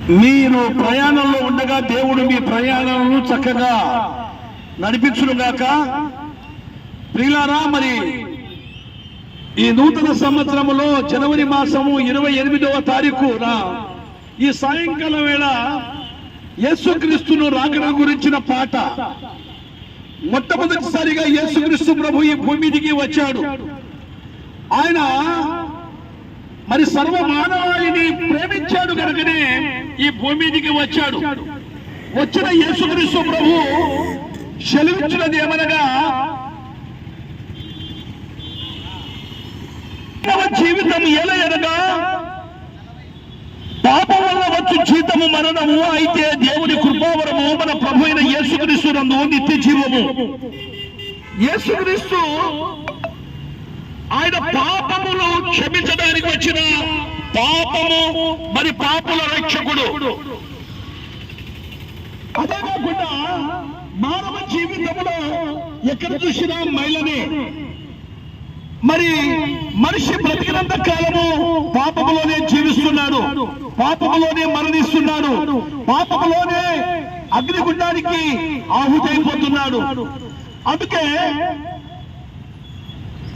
మీరు ప్రయాణంలో ఉండగా దేవుడు మీ ప్రయాణాలను చక్కగా నడిపించునుగాక. ప్రియులారా మరి ఈ నూతన సంవత్సరములో జనవరి మాసము ఇరవై ఎనిమిదవ తారీఖున ఈ సాయంకాలం వేళ యేసుక్రీస్తును రాకడ గురించిన పాట. మొట్టమొదటిసారిగా యేసుక్రీస్తు ప్రభు ఈ భూమి దిగి వచ్చాడు. ఆయన మరి సర్వ మానవాళిని ప్రేమించాడు కనుకనే ఈ భూమి మీదకి వచ్చాడు. వచ్చిన యేసుక్రీస్తు ప్రభు సెలవించినది ఏమనగా జీవితం ఎలా ఎనగా పాపం వల్ల వచ్చు జీతము మరణము అయితే దేవుని కృపావరము మన ప్రభు అయిన యేసుక్రీస్తు నందు నిత్య జీవము. యేసుక్రీస్తు ఆయన పాపములు పాపము మరి పాపుల రక్షకుడు. అదే కాకుండా మానవ జీవితంలో ఎక్కడ చూసినా మహిళని మరి మనిషి బ్రతికినంత కాలము పాపములోనే జీవిస్తున్నాడు. పాపములోనే మరణిస్తున్నాడు. పాపములోనే అగ్నిగుండానికి ఆహుతైపోతున్నాడు. అందుకే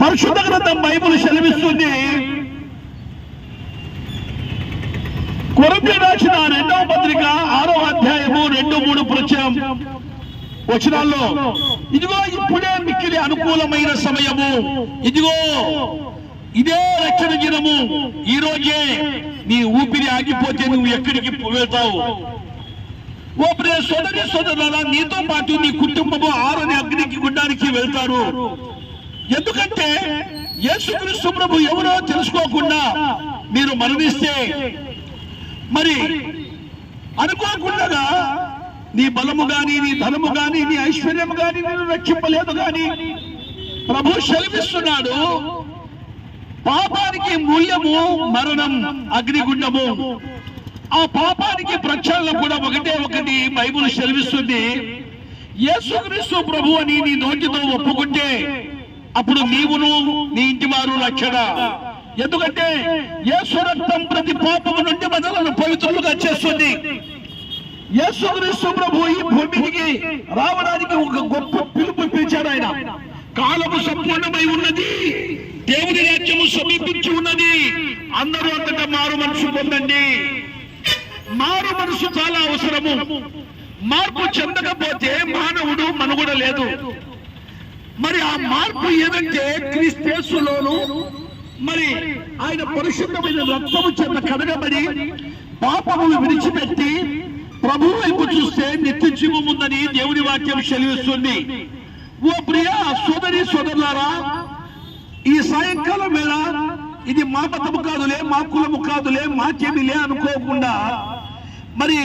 పరిశుద్ధ గ్రంథం బైబుల్ సెలవిస్తుంది కొరంతి రాసిన రెండవ పత్రిక ఆరో అధ్యాయము రెండు మూడు ప్రత్యయం వచనాల్లో ఇదిగో ఇప్పుడే మిక్కిలి అనుకూలమైన సమయము. ఇదిగో ఇదే రక్షణ దినము. ఈ రోజే నీ ఊపిరి ఆగిపోతే నువ్వు ఎక్కడికి వెళ్తావు? ఓ ప్రియ సోదరి సోదరుల నీతో పాటు నీ కుటుంబము ఆరోని అగ్నికి గుండానికి వెళ్తారు. ఎందుకంటే యేసుక్రీస్తు ప్రభు ఎవరో తెలుసుకోకుండా మీరు మరణిస్తే మరి అనుకోకుండా నీ బలము గాని నీ ధనము గాని నీ ఐశ్వర్యము గాని నేను రక్షింపలేదు గాని ప్రభు సెలవిస్తున్నాడు పాపానికి మూల్యము మరణం అగ్నిగుండము. ఆ పాపానికి ప్రక్షాళన కూడా ఒకటే ఒకటి బైబుల్ సెలవిస్తుంది. యేసుక్రీస్తు ప్రభు అని నీ నోటితో ఒప్పుకుంటే అప్పుడు నీవును నీ ఇంటి వారు రక్షణ. ఎందుకంటే యేసు రక్తం ప్రతి పాపం నుండి పవిత్రులుగా చేస్తుంది. యేసుక్రీస్తు ప్రభు ఈ భూమికి రావడానికి ఒక గొప్ప పిలుపు పిలిచాడు ఆయన. కాలము సంపూర్ణమై ఉన్నది. దేవుని రాజ్యము సమీపించి ఉన్నది. అందరూ అంతటా మారు మనసు పొందండి. మారు మనసు చాలా అవసరము. మార్పు చెందకపోతే మానవుడు మనుగడ లేదు. మరి ఆ మార్పు ఏదంటే క్రీస్తేసులోను మరి ఆయన పరిశుద్ధమైన రక్తము చెంద కడగబడి పాపములు విడిచిపెట్టి ప్రభు వైపు చూస్తే నిత్య జీవం ఉందని దేవుని వాక్యం సెలవిస్తుంది. ఓ ప్రియ సోదరి సోదరులారా ఈ సాయంకాలం వేళ ఇది మా మతము కాదులే మా కులము కాదులే మాకేమిలే అనుకోకుండా మరి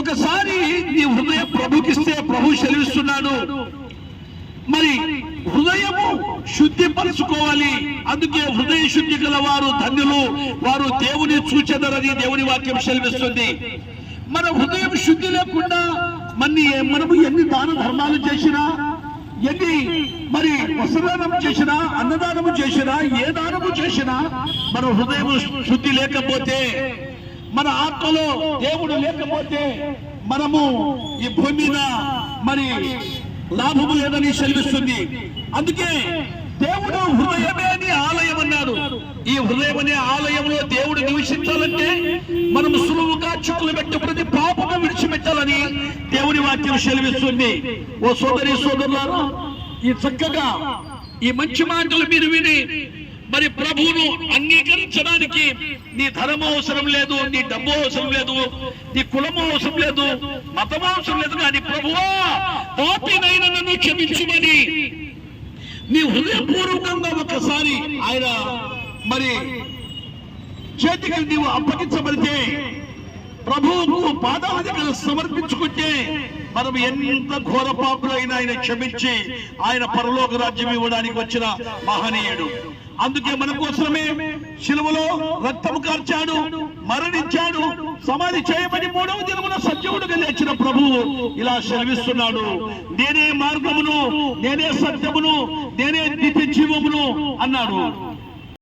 ఒకసారి నీ హృదయం ప్రభుకిస్తే ప్రభు సెలవిస్తున్నాడు. మరి హృదయము శుద్ధిపరచుకోవాలి. అందుకే హృదయ శుద్ధి గల వారు ధన్యులు. వారు దేవుని చూచెదరని దేవుని వాక్యం సెలవిస్తుంది. మన హృదయం శుద్ధి లేకుండా మన్ని మనము ఎన్ని దాన ధర్మాలు చేసినా ఎన్ని మరి వస్త్రదానం చేసినా అన్నదానము చేసినా ఏ దానము చేసినా మన హృదయం శుద్ధి లేకపోతే మన ఆత్మలో దేవుడు లేకపోతే మనము ఈ భూమి మీద మరి లాభము లేదని చెల్లిస్తుంది అందుకే దేవుడు హృదయమే అని ఆలయం అన్నాడు. ఈ హృదయం అనే ఆలయంలో దేవుడు నివసించాలంటే మనం సులువుగా చుక్కలు పెట్టి ప్రతి పాపము విడిచిపెట్టాలని దేవుని వాక్యం సెలవిస్తుంది. ఓ సోదరి సోదరులారా ఈ చక్కగా ఈ మంచి మాటలు మీరు విని మరి ప్రభువును అంగీకరించడానికి నీ ధనము అవసరం లేదు నీ డబ్బు అవసరం లేదు నీ కులము అవసరం లేదు మతము అవసరం లేదు కానీ ప్రభువా పాపినైన నన్ను క్షమించుమని. నీ హృదయపూర్వకంగా ఒకసారి ఆయన మరి చేతికి నీవు అప్పగించబడితే ప్రభువుకు పాదాధికలు సమర్పించుకుంటే మనం ఎంత ఘోర పాపులైనా ఆయన క్షమించి ఆయన పరలోక రాజ్యం ఇవ్వడానికి వచ్చిన మహనీయుడు. అందుకే మన కోసమే శిలువలో రక్తము కార్చాడు మరణించాడు సమాధి చేయబడి మూడవ దినమున సత్యముడుగా లేచిన ప్రభువు ఇలా సెలవిస్తున్నాడు. నేనే మార్గమును నేనే సత్యమును నేనే నిత్య జీవమును అన్నాడు.